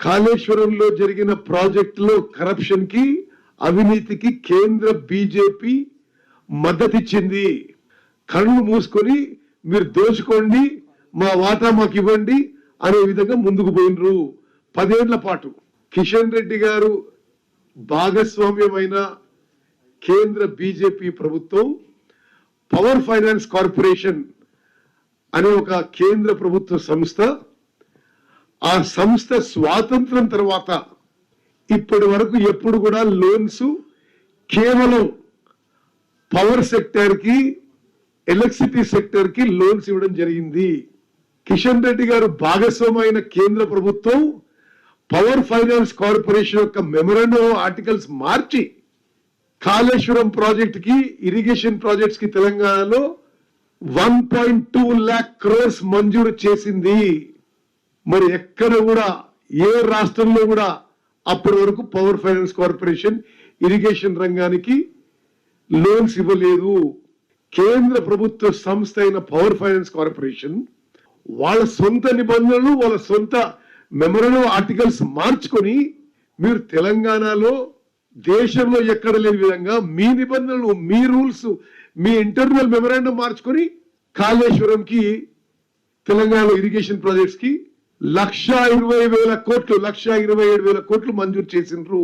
కాళేశ్వరంలో జరిగిన ప్రాజెక్టులో కరప్షన్కి అవినీతికి కేంద్ర బీజేపీ మద్దతిచ్చింది. కళ్ళు మూసుకొని మీరు దోచుకోండి మా వాటా మాకు ఇవ్వండి అనే విధంగా ముందుకు పోయినరు. పదేళ్ళ పాటు కిషన్ రెడ్డి గారు భాగస్వామ్యమైన కేంద్ర బీజేపీ ప్రభుత్వం పవర్ ఫైనాన్స్ కార్పొరేషన్ అనే ఒక కేంద్ర ప్రభుత్వ సంస్థ ఆ సంస్థ స్వాతంత్రం తర్వాత ఇప్పటి వరకు ఎప్పుడు కూడా లోన్స్ కేవలం పవర్ సెక్టర్కి ఎలక్ట్రిసిటీ సెక్టర్కి లోన్స్ ఇవ్వడం జరిగింది. కిషన్ రెడ్డి గారు భాగస్వామైన కేంద్ర ప్రభుత్వం పవర్ ఫైనాన్స్ కార్పొరేషన్ యొక్క మెమరాండం ఆర్టికల్స్ మార్చి కాళేశ్వరం ప్రాజెక్ట్కి ఇరిగేషన్ ప్రాజెక్ట్స్కి తెలంగాణలో one point two lakh crores మంజూరు చేసింది. మరి ఎక్కడ కూడా ఏ రాష్ట్రంలో కూడా అప్పటి వరకు పవర్ ఫైనాన్స్ కార్పొరేషన్ ఇరిగేషన్ రంగానికి లోన్స్ ఇవ్వలేదు. కేంద్ర ప్రభుత్వ సంస్థ అయిన పవర్ ఫైనాన్స్ కార్పొరేషన్ వాళ్ళ సొంత నిబంధనలు వాళ్ళ సొంత మెమరల్ ఆర్టికల్స్ మార్చుకొని మీరు తెలంగాణలో దేశంలో ఎక్కడ లేని విధంగా మీ నిబంధనలు మీ రూల్స్ మీ ఇంటర్నల్ మెమరాండం మార్చుకొని కాళేశ్వరంకి తెలంగాణ ఇరిగేషన్ ప్రాజెక్ట్స్కి లక్ష ఇరవై వేల కోట్లు లక్ష ఇరవై ఏడు వేల కోట్లు మంజూరు చేసిండ్రు.